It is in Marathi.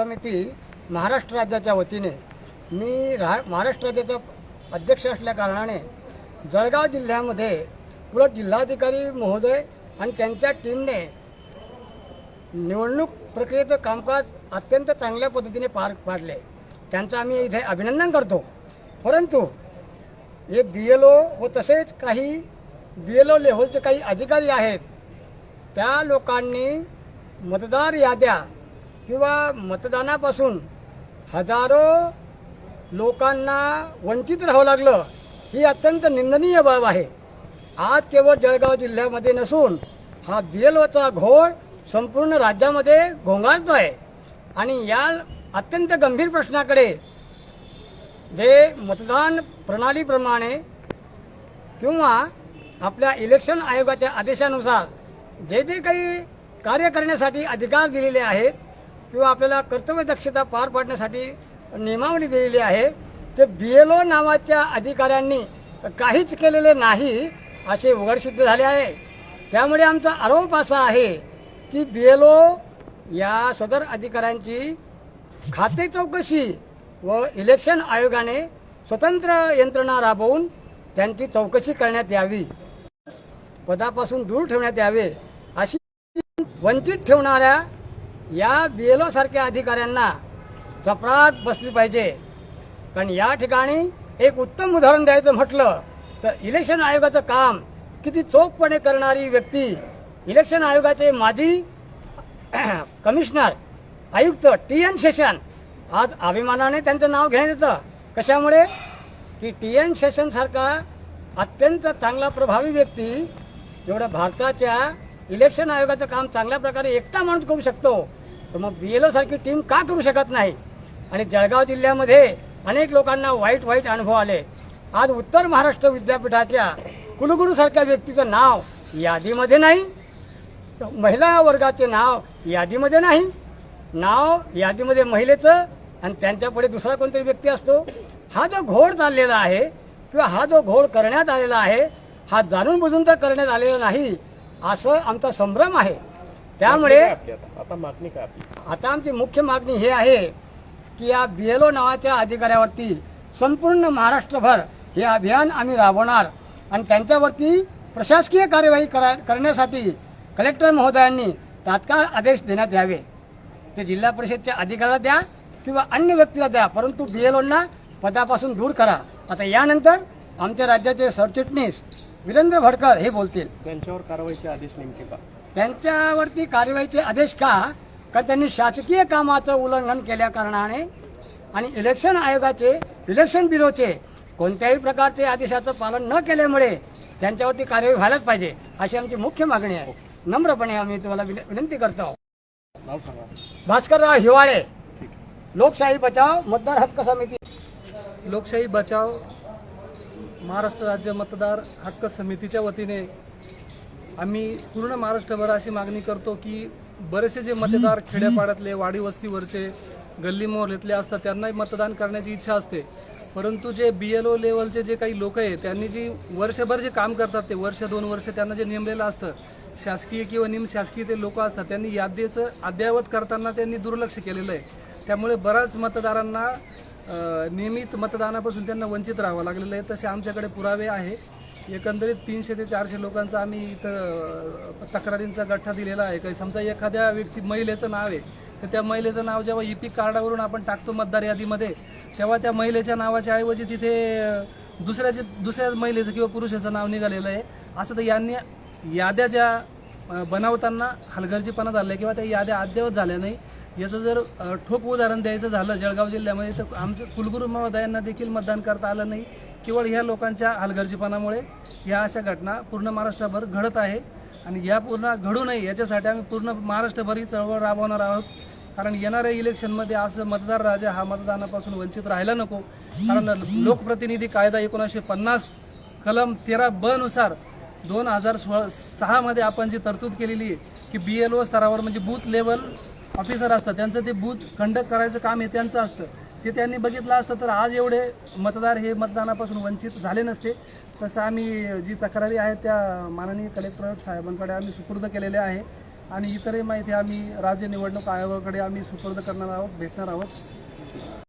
समिती महाराष्ट्र राज्याच्या वतीने मी रा महाराष्ट्र राज्याचा अध्यक्ष असल्या कारणाने जळगाव जिल्ह्यामध्ये पुढं जिल्हाधिकारी महोदय आणि त्यांच्या टीमने निवडणूक प्रक्रियेचं कामकाज अत्यंत चांगल्या पद्धतीने पार पाडले. त्यांचं आम्ही इथे अभिनंदन करतो. परंतु हे बी एल ओ व तसेच काही बी एल ओ लेव्हलचे काही अधिकारी आहेत त्या लोकांनी मतदार याद्या किंवा मतदानापासून हजारो लोकांना वंचित राहावं लागलं ही अत्यंत निंदनीय बाब आहे. आज केवळ जळगाव जिल्ह्यामध्ये नसून हा बी एल ओचा घोळ संपूर्ण राज्यामध्ये घोंगाळतो आहे. आणि या अत्यंत गंभीर प्रश्नाकडे जे मतदान प्रणालीप्रमाणे किंवा आपल्या इलेक्शन आयोगाच्या आदेशानुसार जे जे काही कार्य करण्यासाठी अधिकार दिलेले आहेत किंवा आपल्याला कर्तव्य दक्षता पार पाडण्यासाठी नियमावली दिलेली आहे. ते बी एल ओ नावाच्या अधिकाऱ्यांनी काहीच केलेले नाही असे उघडसिद्ध झाले आहे. त्यामुळे आमचा आरोप असा आहे की बी एल ओ या सदर अधिकाऱ्यांची खाते चौकशी व इलेक्शन आयोगाने स्वतंत्र यंत्रणा राबवून त्यांची चौकशी करण्यात यावी. पदापासून दूर ठेवण्यात यावे अशी वंचित ठेवणाऱ्या या बी एल ओसारख्या सारख्या अधिकाऱ्यांना चपरात बसली पाहिजे. कारण या ठिकाणी एक उत्तम उदाहरण द्यायचं म्हटलं तर इलेक्शन आयोगाचं काम किती चोखपणे करणारी व्यक्ती इलेक्शन आयोगाचे माजी कमिशनर आयुक्त टी एन शेषन आज अभिमानाने त्यांचं नाव घेण्यात येतं. कशामुळे? की टी एन शेषनसारखा अत्यंत चांगला प्रभावी व्यक्ती एवढ्या भारताच्या इलेक्शन आयोगाचं काम चांगल्या प्रकारे एकटा माणूस करू शकतो. तर मग बी एल सारखी टीम का करू शकत नाही? आणि जळगाव जिल्ह्यामध्ये अनेक लोकांना वाईट वाईट अनुभव आले. आज उत्तर महाराष्ट्र विद्यापीठाच्या कुलगुरूसारख्या व्यक्तीचं नाव यादीमध्ये नाही. महिला वर्गाचे नाव यादीमध्ये नाही. नाव यादीमध्ये महिलेचं आणि त्यांच्यापुढे दुसरा कोणतरी व्यक्ती असतो. हा जो घोळ चाललेला आहे किंवा हा जो घोळ करण्यात आलेला आहे हा जाणून बुजून तर करण्यात आलेला नाही असं आमचा संभ्रम आहे. त्यामुळे आता? मागणी काय आता आमची मुख्य मागणी हे आहे की या बी एल ओ नावाच्या अधिकाऱ्यावरती संपूर्ण महाराष्ट्रभर हे अभियान आम्ही राबवणार आणि त्यांच्यावरती प्रशासकीय कार्यवाही करा करण्यासाठी कलेक्टर महोदयांनी तात्काळ आदेश देण्यात यावे. ते जिल्हा परिषदच्या अधिकाऱ्याला द्या किंवा अन्य व्यक्तीला द्या परंतु बी एल ओना पदापासून दूर करा. आता यानंतर आमच्या राज्याचे सरचिटणीस वीरेंद्र भडकर हे बोलतील. त्यांच्यावर कारवाईचे आदेश नेमके का? त्यांच्यावरती कार्यवाहीचे आदेश का? का त्यांनी शासकीय कामाचं उल्लंघन केल्या कारणाने आणि इलेक्शन आयोगाचे इलेक्शन ब्युरोचे कोणत्याही प्रकारचे आदेशाचं पालन न केल्यामुळे त्यांच्यावरती कार्यवाही व्हायलाच पाहिजे अशी आमची मुख्य मागणी आहे. नम्रपणे आम्ही तुम्हाला विन- विनंती करतो. भास्करराव हिवाळे लोकशाही बचाव मतदार हक्क समिती. लोकशाही बचाव महाराष्ट्र राज्य मतदार हक्क समितीच्या वतीने आम्ही पूर्ण महाराष्ट्रभर अशी मागणी करतो की बरेचसे जे मतदार खेड्यापाड्यातले वाडी वस्तीवरचे गल्ली मोहल्ल्यातले असतात त्यांनाही मतदान करण्याची इच्छा असते. परंतु जे बी एल ओ लेवलचे जे काही लोक आहेत त्यांनी जी वर्षभर जे काम करतात ते वर्ष दोन वर्ष त्यांना जे नेमलेलं असतं शासकीय किंवा निम शासकीय ते लोक असतात त्यांनी याद्येचं अद्ययावत करताना त्यांनी दुर्लक्ष केलेलं आहे. त्यामुळे बऱ्याच मतदारांना नियमित मतदानापासून त्यांना वंचित राहावं लागलेलं आहे. तसे आमच्याकडे पुरावे आहे. एकंदरीत तीनशे ते चारशे लोकांचा आम्ही इथं तक्रारींचा गठ्ठा दिलेला आहे. काही समजा एखाद्या व्यक्ती महिलेचं नाव आहे तर त्या महिलेचं नाव जेव्हा ई पी कार्डावरून आपण टाकतो मतदार यादीमध्ये तेव्हा त्या महिलेच्या नावाच्या ऐवजी तिथे दुसऱ्याचे दुसऱ्याच महिलेचं किंवा पुरुषाचं नाव निघालेलं आहे. असं तर यांनी याद्या ज्या बनवताना हलगर्जीपणा झाला किंवा त्या याद्या अद्ययावत झाल्या नाही याचं जर ठोक उदाहरण द्यायचं झालं जळगाव जिल्ह्यामध्ये तर आमच्या कुलगुरू महोदयांना देखील मतदान करता आलं नाही. केवळ ह्या लोकांच्या हलगर्जीपणामुळे ह्या अशा घटना पूर्ण महाराष्ट्रभर घडत आहे. आणि या पूर्ण घडू नये याच्यासाठी आम्ही पूर्ण महाराष्ट्रभर ही चळवळ राबवणार आहोत. कारण येणाऱ्या इलेक्शनमध्ये असं मतदार राजा हा मतदानापासून वंचित राहायला नको. कारण लोकप्रतिनिधी कायदा एकोणीसशे पन्नास कलम तेरा ब नुसार दोन हजार सोळा सहामध्ये आपण जी तरतूद केलेली आहे की बी एल ओ स्तरावर म्हणजे बूथ लेवल ऑफिसर असतं त्यांचं ते बूथ खंडक करायचं काम हे त्यांचं असतं. ते त्यांनी बघितलं असतं तर आज एवढे मतदार हे मतदानापासून वंचित झाले नसते. तसं आम्ही जी तक्रारी आहेत त्या माननीय कलेक्टर साहेबांकडे आम्ही सुपूर्द केलेले आहे. आणि इतरही माहिती आम्ही राज्य निवडणूक आयोगाकडे आम्ही सुपूर्द करणार आहोत भेटणार आहोत.